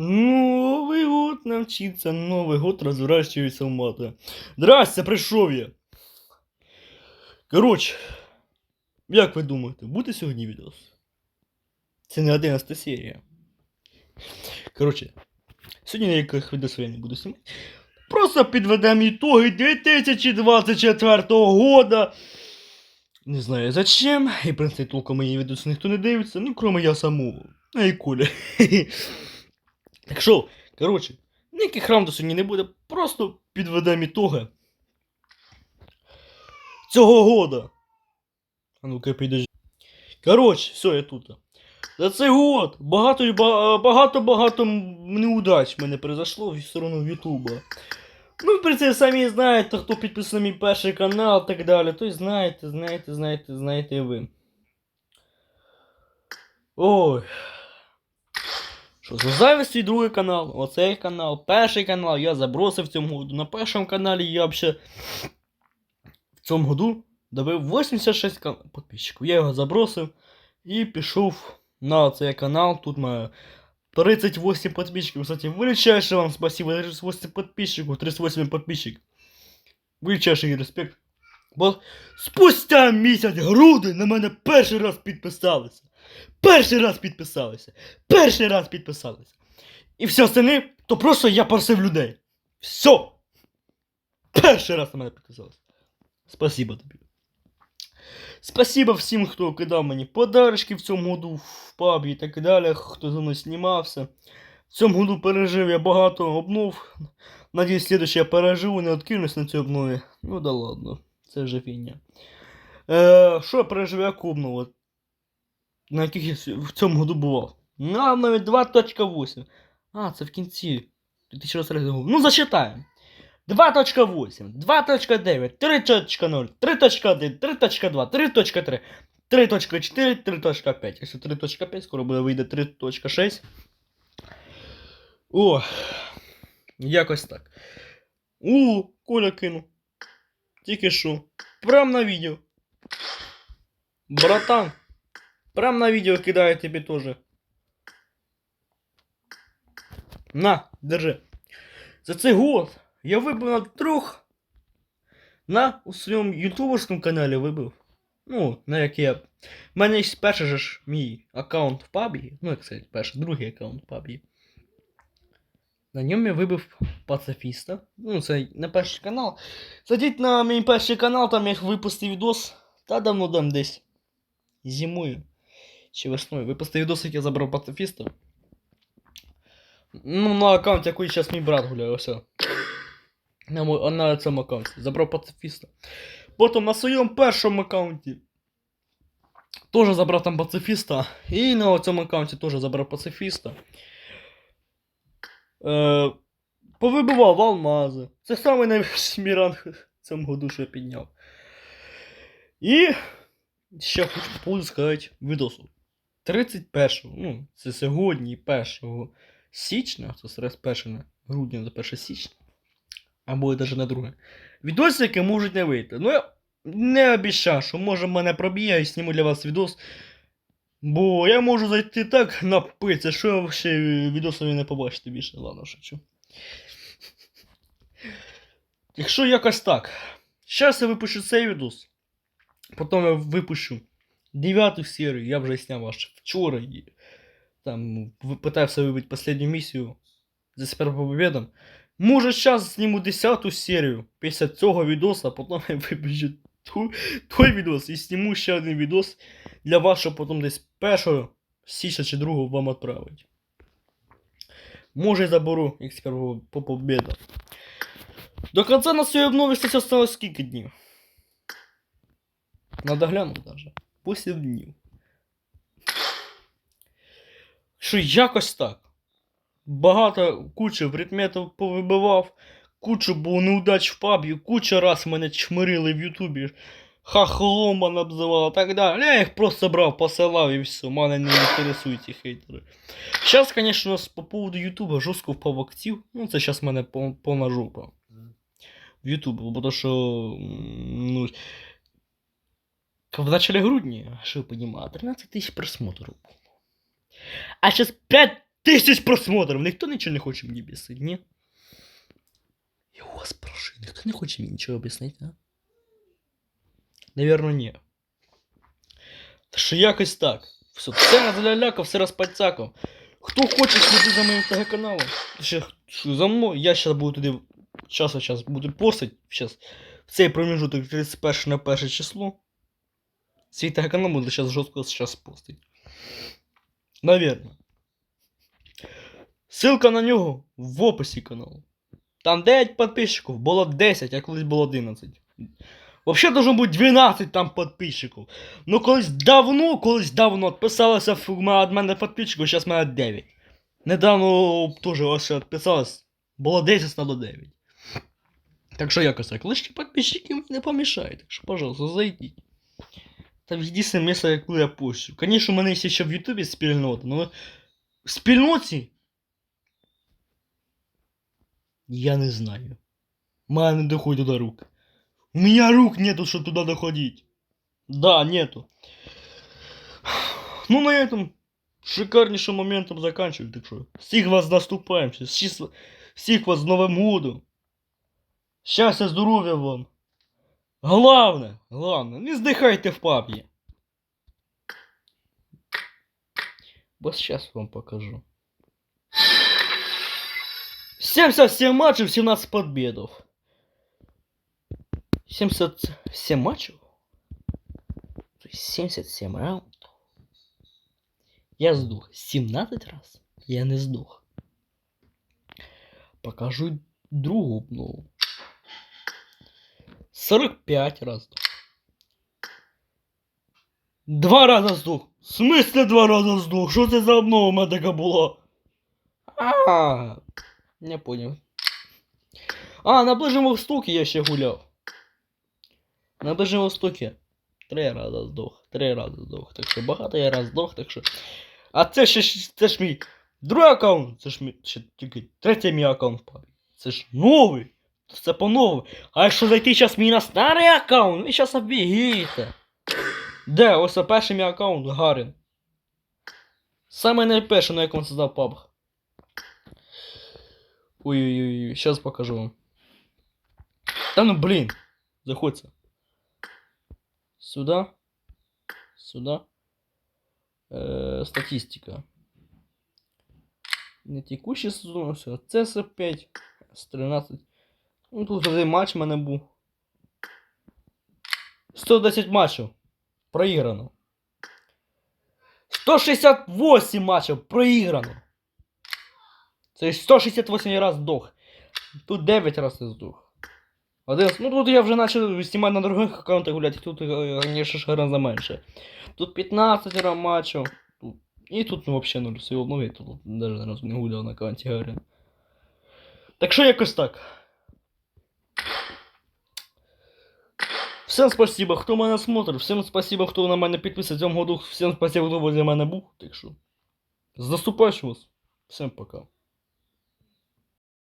Новый год навчиться, Новый год розворачується в мати. Здрасте, прийшов я. Коротше, як ви думаєте, буде сьогодні відео? Це не 11 серія. Коротше, сьогодні ніяких відео я не буду знімати. Просто підведемо ітоги 2024 года. Не знаю зачем, і принципі толком мої відео ніхто не дивиться, ну кроме я самого. А і Коля. Так що, коротше, ніяких раундів сьогодні не буде, просто підведемо ітоги цього года. А ну-ка підожди. Коротше, все, я тут. За цей год багато-багато неудач мене произошло в сторону Ютуба. Ну, в принципі, самі знаєте, хто підписаний на мій перший канал і так далі. То й знаєте, знаєте, знаєте, знаєте ви. Ой. Що за зависть другий канал, оцей канал, перший канал я забросив в цьому году. На першому каналі я взагалі в цьому году добив 86 кан... підписчиків. Я його забросив і пішов на цей канал. Тут має 38 подписчиков. Кстати, величайшее вам спасибо. 38 подписчиков, 38 подписчик. Величайший респект. Бо спустя місяць груди на мене перший раз підписалися. Перший раз підписалися. Перший раз підписалися. І все остальне, то просто я просив людей. Все. Перший раз на мене підписалися. Спасибо тобі. Спасибо всім, хто кидав мені подарочки в цьому году в пабі і так далі, хто за мною знімався. В цьому году пережив я багато обнов. Надіюсь, слідуючи я переживу, не откинусь на цій обнові. Ну да ладно, це вже фігня. Е, що я пережив, як обнову? На яких я в цьому году бував? На навіть 2.8. А, це в кінці. 2023 року. Ну, зачитаємо. 2.8, 2.9, 3.0, 3.1, 3.2, 3.3, 3.4, 3.5. Якщо 3.5, скоро буде вийде 3.6. О, якось так. У, Коля кинув. Тільки що. Прям на відео. Братан. Прям на відео кидаю тобі теж. На, держи. За цей год я вибив на трьох. На у своєму ютуберському каналі вибив. Ну, на який я. У мене є перший же ж мій аккаунт в пабі. Ну, як сказати, перший, другий аккаунт в пабі. На ньому я вибив пацифіста. Ну, це на перший канал. Зайдіть на мій перший канал, там я випустив відос. Та давно дам десь. Зимою. Чи весною. Випустив відос, як я забрав пацифіста. Ну, на аккаунті, який зараз мій брат гуляє, ось. На, на цьому аккаунті. Забрав пацифіста. Потім на своєму першому аккаунті. Теж забрав там пацифіста. І на цьому аккаунті теж забрав пацифіста. Е, повибивав алмази. Це самий найвищий мій в цьому году, що я підняв. І ще хочу сказати відосу. 31, ну, це сьогодні, 1 січня, це зараз 1 грудня до 1 січня, або навіть на друге. Відосики можуть не вийти. Ну, я не обіцяю, що може мене проб'є і зніму для вас відос. Бо я можу зайти так напитися, що ви ще відосові не побачите більше. Ладно, шучу. Якщо якось так. Зараз я випущу цей відос. Потім я випущу дев'яту серію, я вже зняв аж вчора. Там питався вибити останню місію за супер победом. Може, зараз зніму 10 серію після цього відоса, потім я випущу ту, той відос і зніму ще один відос для щоб потім десь 1 січня чи 2 вам відправити. Може, заберу експерт по победа. До конца на своей обнове, осталось скільки днів? Надо глянути даже. 8 днів. Що якось так. Багато куча предметів повибивав, кучу було неудач в пабі, куча раз мене чмирили в Ютубі. Хахлом мене обзивали, так далі. Я їх просто брав, посилав і все, мене не інтересують ці хейтери. Зараз, звісно, по поводу Ютуба жорстко впав актив. Ну, це зараз мене пов- повна жопа. В Ютуб, бо то що. Ну, в начале грудня, що ви розумієте, 13 тисяч просмотрів. А зараз 5 тисяч просмотрів. Ніхто нічого не хоче мені об'яснити, ні? Я у вас прошу, ніхто не хоче мені нічого об'яснити, а? Навірно, ні. Та якось так. Все, все розлялякав, все розпальцякав. Хто хоче слідити за моїм ТГ-каналом, ще за мною, я зараз буду туди час от час буду постити, зараз в цей проміжуток 31 на 1 число. Свій ТГ-канал буде зараз жорстко зараз постити. Ссылка на нього в описі каналу. Там 9 підписчиків, було 10, а колись було 11. Вообще должно бути 12 там підписчиків. Ну колись давно, колись давно відписалося в мене- від мене підписчиків, зараз мене 9. Недавно теж ось відписалось. Було 10, стало 9. Так що якось так. Лишні підписчики мені не помішають. Так що, пожалуйста, зайдіть. Там єдине місце, коли я пущу. Конечно, у мене є ще в Ютубі спільнота, але в спільноті я не знаю. У мене не доходить туда рук. У меня рук нету, чтобы туда доходить. Да, нету. Ну, на этом шикарнейшим моментом заканчиваю. Так что, всех вас з наступаючим. Всіх, всіх вас з Новим годом. Щастя, здоров'я вам. Главное, главное, не здихайте в папі. Бо сейчас вам покажу. 77 матчів, 17 победов. 77 матчів? То есть 77 раундів. Я сдох 17 раз. Я не сдох. Покажу другу обнову. 45 раз. Два рази здох. В смысле два рази здох? Що це за у мене така була? А, не понял. А, на Ближньому Востокі я ще гуляв. На Ближньому Востокі три рази здох. Три рази здох. Так що багато я раз здох, так що. А це ще це ж мій другий аккаунт. Це ж мій ще тільки третій мій аккаунт. Це ж новий. Це по новому. А якщо зайти зараз мій на старий аккаунт, ви зараз обігієте. Де? Ось перший мій аккаунт, Гарін. Саме найперший, на якому создав PUBG. Ой-ой-ой, сейчас покажу вам. Да ну блин, заходится. Сюда. Сюда. Э, статистика. Не текущий сезон, все. CS5 з 13. Ну тут один матч в мене був. 110 матчів. Проіграно. 168 матчів проіграно. Це 168 раз здох. Тут 9 раз я здох. Один, ну тут я вже почав знімати на других аккаунтах гуляти, тут, е, конечно ж, гораздо менше. Тут 15 раз матчів. І тут ну, взагалі нуль всього, ну я тут навіть не гуляв на аккаунті Гарен. Так що якось так. Всем спасибо, хто мене смотрит, всем спасибо, хто на мене підписується цьому году, всем спасибо, хто для мене був. Так що. З наступаючим вас. Всем пока.